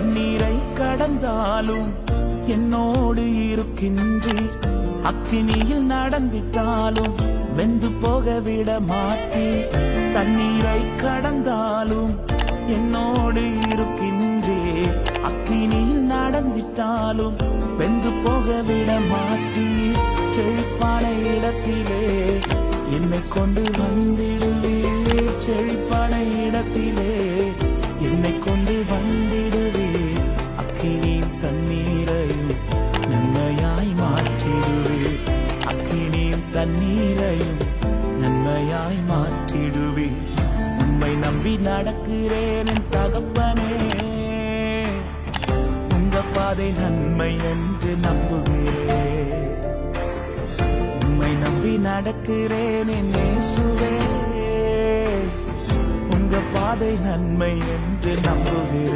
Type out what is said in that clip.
தண்ணீரை கடந்தாலும் என்னோடு இருக்கின்றீர் அக்கினியில் நடந்திட்டாலும் வெந்து போக விட மாட்டீர் தண்ணீரை கடந்தாலும் என்னோடு இருக்கின்றே. அக்கினியில் நடந்திட்டாலும் வெந்து போக விட மாட்டீர் செழிப்பான இடத்திலே என்னை கொண்டு வந்திடுவே. செழிப்பான இடத்திலே தண்ணீரையும் நன்மையாய் மாற்றிடுவே உண்மை நம்பி நடக்கிறேன் என் தகப்பனே. உங்க பாதை நன்மை என்று நம்புகிறேன். உண்மை நம்பி நடக்கிறேன் என் இயேசுவே. உங்க பாதை நன்மை என்று நம்புகிறேன்.